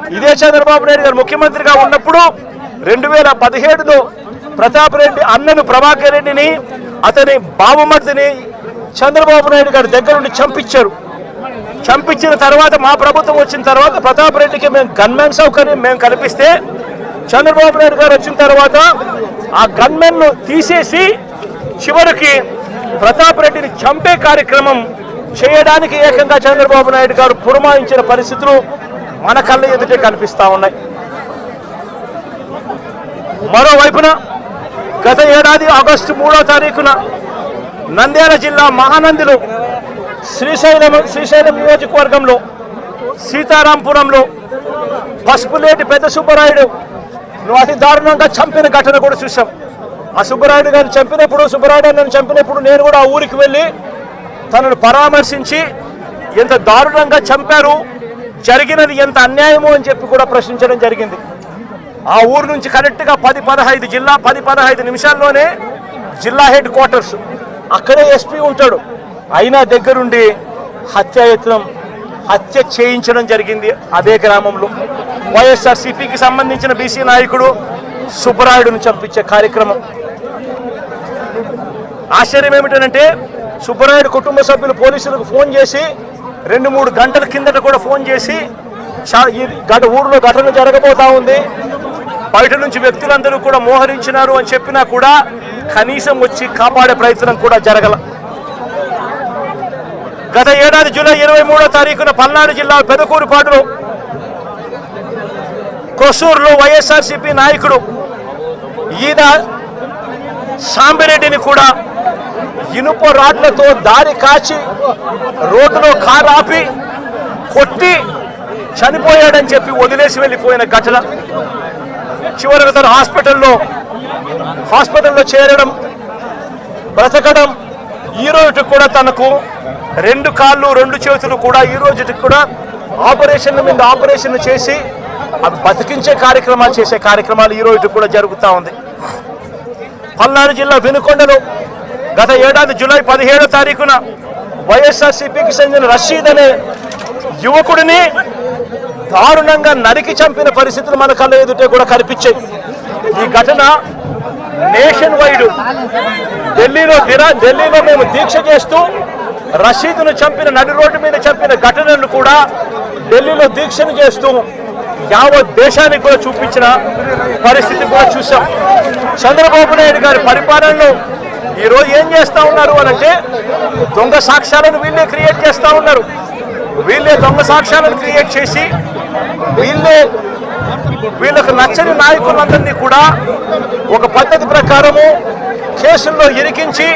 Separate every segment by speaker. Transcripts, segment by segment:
Speaker 1: ఇదే చంద్రబాబు నాయుడు గారు ముఖ్యమంత్రిగా ఉన్నప్పుడు రెండు వేల పదిహేడులో ప్రతాప్ రెడ్డి అన్నను ప్రభాకర్ రెడ్డిని అతని బావమర్దిని చంద్రబాబు నాయుడు గారి దగ్గర నుండి చంపించారు. చంపించిన తర్వాత మా ప్రభుత్వం వచ్చిన తర్వాత ప్రతాప్ రెడ్డికి మేము గన్మెన్ సౌకర్యం మేము కల్పిస్తే చంద్రబాబు నాయుడు గారు వచ్చిన తర్వాత ఆ గన్మెన్ను తీసేసి చివరికి ప్రతాప్ రెడ్డిని చంపే కార్యక్రమం చేయడానికి ఏకంగా చంద్రబాబు నాయుడు గారు పురమాయించిన పరిస్థితులు మన కళ్ళ ఎదుటే కనిపిస్తా ఉన్నాయి. మరోవైపున గత ఏడాది ఆగస్టు మూడో తారీఖున నంద్యాల జిల్లా మహానందిలో శ్రీశైలం శ్రీశైలం నియోజకవర్గంలో సీతారాంపురంలో పసుపులేటి పెద్ద సుబ్బరాయుడు నువ్వు అతి దారుణంగా చంపిన ఘటన కూడా చూసాం ఆ సుబ్బరాయుడు గారిని చంపినప్పుడు సుబ్బరాయుడు నన్ను చంపినప్పుడు నేను కూడా ఆ ఊరికి వెళ్ళి తనను పరామర్శించి ఎంత దారుణంగా చంపారు జరిగినది ఎంత అన్యాయము అని చెప్పి కూడా ప్రశ్నించడం జరిగింది. ఆ ఊరు నుంచి కరెక్ట్గా పది పదహైదు జిల్లా పది పదహైదు నిమిషాల్లోనే జిల్లా హెడ్ క్వార్టర్స్ అక్కడే ఎస్పీ ఉంటాడు. అయినా దగ్గరుండి హత్యాయత్నం హత్య చేయించడం జరిగింది అదే గ్రామంలో. వైఎస్ఆర్ సిపికి సంబంధించిన బీసీ నాయకుడు సుబ్బరాయుడును చంపించే కార్యక్రమం. ఆశ్చర్యం ఏమిటంటే సుబ్బరాయుడు కుటుంబ సభ్యులు పోలీసులకు ఫోన్ చేసి రెండు మూడు గంటల కిందట కూడా ఫోన్ చేసి చా- ఈ గత ఊరిలో ఘటన జరగబోతా ఉంది. బయట నుంచి వ్యక్తులందరూ కూడా మోహరించినారు అని చెప్పినా కూడా కనీసం వచ్చి కాపాడే ప్రయత్నం కూడా జరగల. గత ఏడాది జూలై ఇరవై మూడో తారీఖున పల్నాడు జిల్లా పెదకూరుపాటులో కొసూరులో వైఎస్ఆర్సీపీ నాయకుడు ఈద సాంబిరెడ్డిని కూడా ఇనుప రాడ్లతో దారి కాచి రోడ్డులో కారు ఆపి కొట్టి చనిపోయాడని చెప్పి వదిలేసి వెళ్ళిపోయిన ఘటన. చివరికి తను హాస్పిటల్లో హాస్పిటల్లో చేరడం బ్రతకడం ఈ రోజుకి కూడా తనకు రెండు కాళ్ళు రెండు చేతులు కూడా ఈ రోజుకి కూడా ఆపరేషన్ల మీద ఆపరేషన్లు చేసి అవి బతికించే కార్యక్రమాలు చేసే కార్యక్రమాలు ఈ రోజుకి కూడా జరుగుతూ ఉంది. పల్నాడు జిల్లా వినుకొండలో గత ఏడాది జూలై పదిహేడో తారీఖున వైఎస్ఆర్సీపీకి చెందిన రషీద్ అనే యువకుడిని దారుణంగా నరికి చంపిన పరిస్థితులు మన కళ్ళ ఎదుటే కూడా కనిపించాయి. ఈ ఘటన నేషన్ వైడ్. ఢిల్లీలో దిరా ఢిల్లీలో మేము దీక్ష చేస్తూ రషీదును చంపిన నడి రోడ్డు మీద చంపిన ఘటనను కూడా ఢిల్లీలో దీక్షను చేస్తూ యావత్ దేశానికి కూడా చూపించిన పరిస్థితి కూడా చూసాం చంద్రబాబు నాయుడు గారి పరిపాలనలో ఈరోజు ఏం చేస్తూ ఉన్నారు అని అంటే దొంగ సాక్ష్యాలను వీళ్ళే క్రియేట్ చేస్తూ ఉన్నారు. వీళ్ళే దొంగ సాక్ష్యాలను క్రియేట్ చేసి వీళ్ళే వీళ్ళకు నచ్చని నాయకులందరినీ కూడా ఒక పద్ధతి ప్రకారము కేసుల్లో ఇరికించి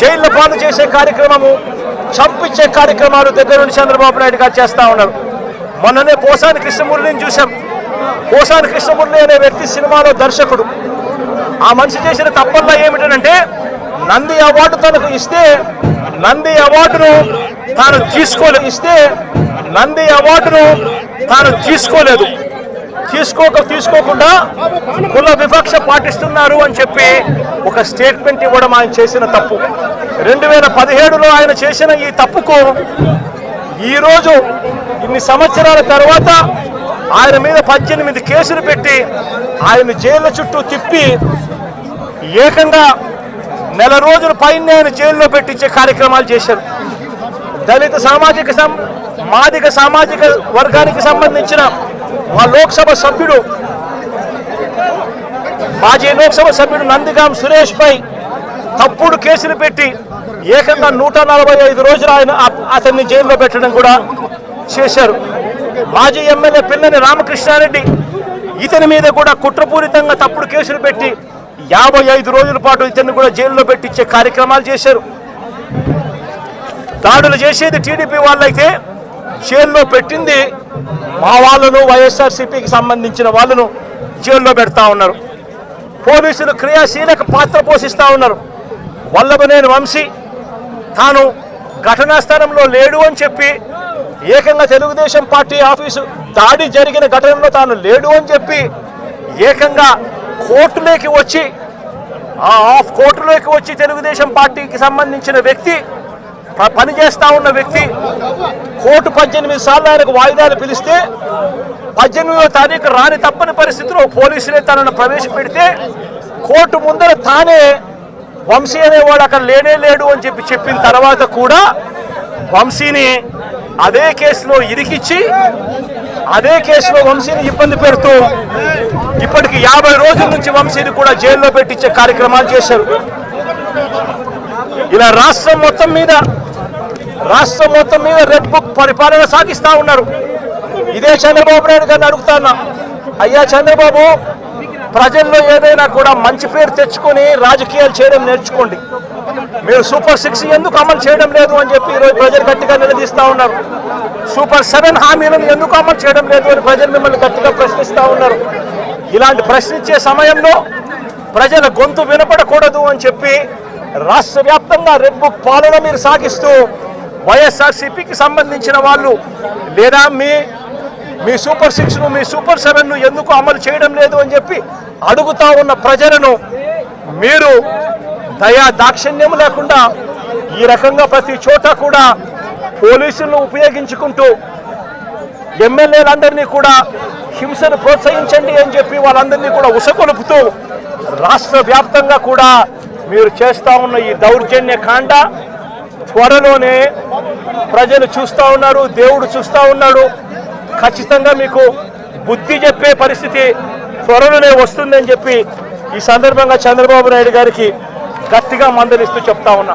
Speaker 1: జైల్లో పాలు చేసే కార్యక్రమము చంపించే కార్యక్రమాలు దగ్గర నుండి చంద్రబాబు నాయుడు గారు చేస్తూ ఉన్నారు. మొన్ననే పోసాని కృష్ణమూర్తిని చూశాం. పోసాని కృష్ణమూర్తి అనే వ్యక్తి సినిమాలో దర్శకుడు. ఆ మనిషి చేసిన తప్పల్లా ఏమిటంటే నంది అవార్డు తనకు ఇస్తే నంది అవార్డును తాను తీసుకోలేదు ఇస్తే నంది అవార్డును తాను తీసుకోలేదు. తీసుకోక తీసుకోకుండా కుల వివక్ష పాటిస్తున్నారు అని చెప్పి ఒక స్టేట్మెంట్ ఇవ్వడం ఆయన చేసిన తప్పు. రెండు వేల పదిహేడులో ఆయన చేసిన ఈ తప్పుకు ఈరోజు ఇన్ని సంవత్సరాల తర్వాత ఆయన మీద పద్దెనిమిది కేసులు పెట్టి ఆయన జైళ్ళ చుట్టూ తిప్పి ఏకంగా నెల రోజుల పైన ఆయన జైల్లో పెట్టించే కార్యక్రమాలు చేశారు. దళిత సామాజిక సం మాదిక సామాజిక వర్గానికి సంబంధించిన మా లోక్సభ సభ్యుడు మాజీ లోక్సభ సభ్యుడు నందిగాం సురేష్ పై తప్పుడు కేసులు పెట్టి ఏకంగా నూట నలభై ఐదు రోజులు ఆయన అతన్ని జైల్లో పెట్టడం కూడా చేశారు. మాజీ ఎమ్మెల్యే పిల్లని రామకృష్ణారెడ్డి ఇతని మీద కూడా కుట్రపూరితంగా తప్పుడు కేసులు పెట్టి యాభై ఐదు రోజుల పాటు ఇతన్ని కూడా జైల్లో పెట్టించే కార్యక్రమాలు చేశారు. దాడులు చేసేది టీడీపీ వాళ్ళైతే జైల్లో పెట్టింది మా వాళ్ళను వైఎస్ఆర్సీపీకి సంబంధించిన వాళ్ళను జైల్లో పెడతా ఉన్నారు. పోలీసులు క్రియాశీలక పాత్ర పోషిస్తూ ఉన్నారు. వల్లభనేని వంశీ తాను ఘటనా స్థలంలో లేడు అని చెప్పి ఏకంగా తెలుగుదేశం పార్టీ ఆఫీసు దాడి జరిగిన ఘటనలో తాను లేడు అని చెప్పి ఏకంగా కోర్టులోకి వచ్చి ఆ ఆఫ్ కోర్టులోకి వచ్చి తెలుగుదేశం పార్టీకి సంబంధించిన వ్యక్తి ప- పని చేస్తా ఉన్న వ్యక్తి కోర్టు పద్దెనిమిది సార్లు ఆయనకు వాయిదాలు పిలిస్తే పద్దెనిమిదవ తారీఖు రాని తప్పని పరిస్థితిలో పోలీసులే తనను ప్రవేశపెడితే కోర్టు ముందర తానే వంశీ అనేవాడు అక్కడ లేనే లేడు అని చెప్పి చెప్పిన తర్వాత కూడా వంశీని అదే కేసులో ఇరికిచ్చి అదే కేసులో వంశీని ఇబ్బంది పెడుతూ ఇప్పటికి యాభై రోజుల నుంచి వంశీని కూడా జైల్లో పెట్టించే కార్యక్రమాలు చేశారు. ఇలా రాష్ట్రం మొత్తం మీద రాష్ట్రం మొత్తం మీద రెడ్ బుక్ పరిపాలన సాగిస్తా ఉన్నారు. ఇదే చంద్రబాబు నాయుడు గారిని అడుగుతాన్నా అయ్యా చంద్రబాబు ప్రజల్లో ఏదైనా కూడా మంచి పేరు తెచ్చుకొని రాజకీయాలు చేయడం నేర్చుకోండి. మీరు సూపర్ సిక్స్ ఎందుకు అమలు చేయడం లేదు అని చెప్పి ఈరోజు ప్రజలు గట్టిగా నిలదీస్తా ఉన్నారు. సూపర్ సెవెన్ హామీలను ఎందుకు అమలు చేయడం లేదు అని ప్రజలు మిమ్మల్ని గట్టిగా ప్రశ్నిస్తూ ఉన్నారు. ఇలాంటి ప్రశ్నించే సమయంలో ప్రజల గొంతు వినపడకూడదు అని చెప్పి రాష్ట్ర వ్యాప్తంగా రెడ్ పాలన మీరు సాగిస్తూ వైఎస్ఆర్సీపీకి సంబంధించిన వాళ్ళు లేదా మీ మీ సూపర్ సిక్స్ను మీ సూపర్ సెవెన్ను ఎందుకు అమలు చేయడం లేదు అని చెప్పి అడుగుతా ఉన్న ప్రజలను మీరు దయా దాక్షిణ్యం లేకుండా ఈ రకంగా ప్రతి చోట కూడా పోలీసులను ఉపయోగించుకుంటూ ఎమ్మెల్యేలందరినీ కూడా హింసను ప్రోత్సహించండి అని చెప్పి వాళ్ళందరినీ కూడా ఉసకొలుపుతూ రాష్ట్ర వ్యాప్తంగా కూడా మీరు చేస్తూ ఉన్న ఈ దౌర్జన్య కాండ త్వరలోనే ప్రజలు చూస్తూ ఉన్నారు దేవుడు చూస్తూ ఉన్నాడు. ఖచ్చితంగా మీకు బుద్ధి చెప్పే పరిస్థితి త్వరలోనే వస్తుందని చెప్పి ఈ సందర్భంగా చంద్రబాబు నాయుడు గారికి గట్టిగా మందలిస్తూ చెప్తా ఉన్నా.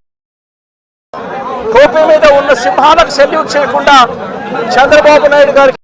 Speaker 1: ఉన్న సింహాలకు సెల్యూట్ చేయకుండా చంద్రబాబు నాయుడు గారికి